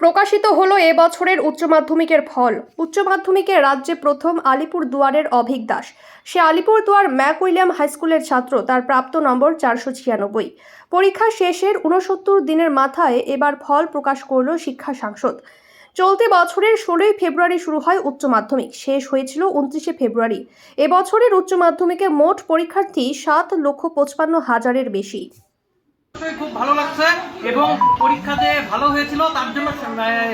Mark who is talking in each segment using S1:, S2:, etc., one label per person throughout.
S1: প্রকাশিত হলো এ বছরের উচ্চ মাধ্যমিকের ফল। উচ্চ মাধ্যমিকে রাজ্যে প্রথম আলিপুর দুয়ারের অভিক দাস। সে আলিপুর দুয়ার ম্যাক উইলিয়াম হাই স্কুলের ছাত্র, তার প্রাপ্ত নম্বর চারশো ছিয়ানব্বই। পরীক্ষা শেষের উনসত্তর দিনের মাথায় এবার ফল প্রকাশ করল শিক্ষা সাংসদ। চলতি বছরের ষোলোই ফেব্রুয়ারি শুরু হয় উচ্চ মাধ্যমিক। শেষ হয়েছিল উনত্রিশে ফেব্রুয়ারি। এবছরের উচ্চ মাধ্যমিকে মোট পরীক্ষার্থী সাত লক্ষ পঁচপান্ন হাজারের বেশি।
S2: খুব ভালো লাগছে এবং পরীক্ষাতে ভালো হয়েছিল তার জন্য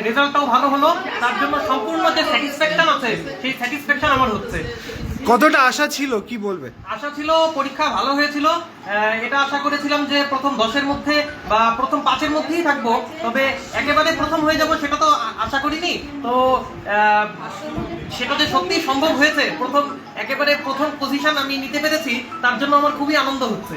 S2: রেজাল্টটাও ভালো হলো। তার জন্য সম্পূর্ণ যে স্যাটিসফ্যাকশন আছে সেই স্যাটিসফ্যাকশন আমার হচ্ছে।
S3: কতটা আশা ছিল কি বলবে?
S2: আশা ছিল পরীক্ষা ভালো হয়েছিল। এটা আশা করেছিলাম যে প্রথম দশের মধ্যে বা প্রথম পাঁচের মধ্যেই থাকব তবে একেবারে প্রথম হয়ে যাব সেটা তো আশা করিনি। তো সেটা যে সত্যি সম্ভব হয়েছে প্রথম একেবারে প্রথম পজিশন আমি নিতে পেরেছি তার জন্য আমার খুবই আনন্দ হচ্ছে।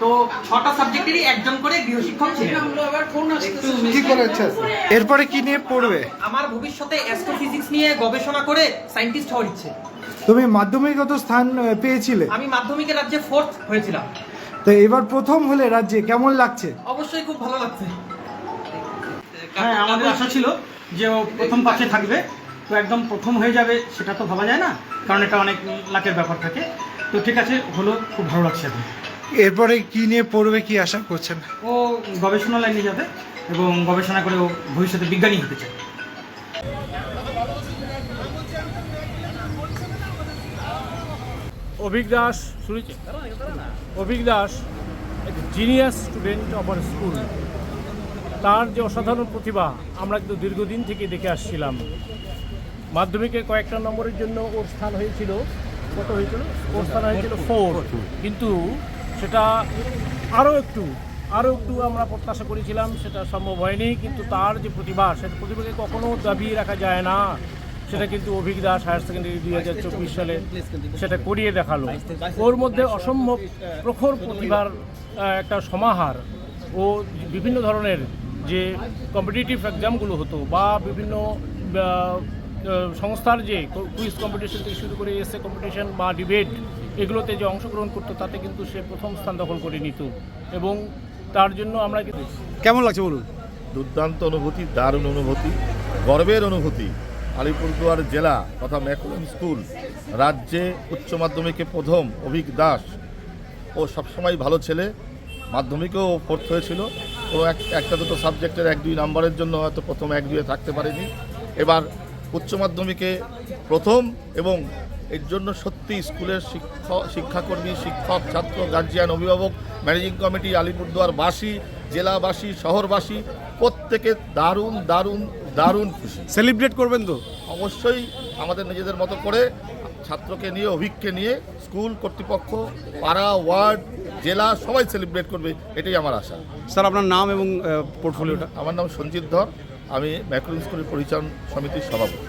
S2: তো ছটা সাবজেক্টেরই একজন করে গৃহশিক্ষক ছিলেন।
S3: কি করেছে। এরপরে কি নিয়ে পড়বে?
S2: আমার ভবিষ্যতে অ্যাস্ট্রোফিজিক্স নিয়ে গবেষণা করে সায়েন্টিস্ট হওয়ার ইচ্ছে।
S3: তুমি মাধ্যমিকগত স্থান পেয়েছিলে?
S2: আমি মাধ্যমিকের রাজ্যে ফোর্থ হয়েছিলাম।
S3: তো এবার প্রথম হলে রাজ্যে কেমন লাগছে?
S2: অবশ্যই খুব ভালো লাগছে।
S4: হ্যাঁ আমাদের আশা ছিল যে ও প্রথম পাশে থাকবে। তো একদম প্রথম হয়ে যাবে সেটা তো ভাবা যায় না কারণ এটা অনেক লাকের ব্যাপার থাকে। তো ঠিক আছে হলো খুব ভালো লাগছে এখন।
S3: এরপরে কি নিয়ে পড়বে কি আশা করছেন?
S4: ও গবেষণা লাইনে যাবে এবং গবেষণা করে ও ভবিষ্যতে বিজ্ঞানী হতে চায়।
S5: অভিক দাস শুনেছি? Abhik Das genius student of our school তার যে অসাধারণ প্রতিভা আমরা কিন্তু দীর্ঘদিন থেকে দেখে আসছিলাম। মাধ্যমিকে কয়েকটা নম্বরের জন্য ওর স্থান হয়েছিল কত হয়েছিল? ওর স্থান হয়েছিল ফোর কিন্তু সেটা আরও একটু আরও একটু আমরা প্রত্যাশা করেছিলাম, সেটা সম্ভব হয়নি, কিন্তু তার যে প্রতিভা, সেটা প্রতিভাকে কখনো দাবিয়ে রাখা যায় না। সেটা কিন্তু অভিক দাস হায়ার সেকেন্ডারি দুই হাজার চব্বিশ সালে সেটা করিয়ে দেখাল। ওর মধ্যে অসম্ভব প্রখর প্রতিভার একটা সমাহার ও বিভিন্ন ধরনের যে কম্পিটিটিভ এক্সামগুলো হতো বা বিভিন্ন সংস্থার যে কুইজ কম্পিটিশন থেকে শুরু করে এসে কম্পিটিশন বা ডিবেট এগুলোতে যে অংশগ্রহণ করতো তাতে কিন্তু সে প্রথম স্থান দখল করে নিত। এবং তার জন্য আমরা কিন্তু
S3: কেমন লাগছে বলুন?
S6: দুর্দান্ত অনুভূতি দারুণ অনুভূতি গর্বের অনুভূতি। আলিপুরদুয়ার জেলা তথা ম্যাকুলাম স্কুল রাজ্যে উচ্চ মাধ্যমিকে প্রথম অভিক দাস ও সবসময় ভালো ছেলে মাধ্যমিকেও ফোর্থ হয়েছিল। ও এক একটা দুটো সাবজেক্টের এক দুই নাম্বারের জন্য হয়তো প্রথম এক দুয়ে থাকতে পারেনি। এবার উচ্চ মাধ্যমিকে প্রথম এবং এর জন্য সত্যি স্কুলের শিক্ষক শিক্ষাকর্মী শিক্ষক ছাত্র গার্জিয়ান অভিভাবক ম্যানেজিং কমিটি আলিপুরদুয়ারবাসী জেলাবাসী শহরবাসী প্রত্যেকে দারুণ দারুণ দারুণ খুশি।
S3: সেলিব্রেট করবেন তো?
S6: অবশ্যই আমাদের নিজেদের মতো করে ছাত্রকে নিয়ে অভিজ্ঞকে নিয়ে স্কুল কর্তৃপক্ষ পাড়া ওয়ার্ড জেলা সবাই সেলিব্রেট করবে এটাই আমার আশা।
S3: স্যার আপনার নাম এবং পোর্টফোলিওটা
S6: আমার নাম সঞ্জিত ধর আমি ম্যাকুলিন স্কুলের পরিচালন সমিতির সভাপতি।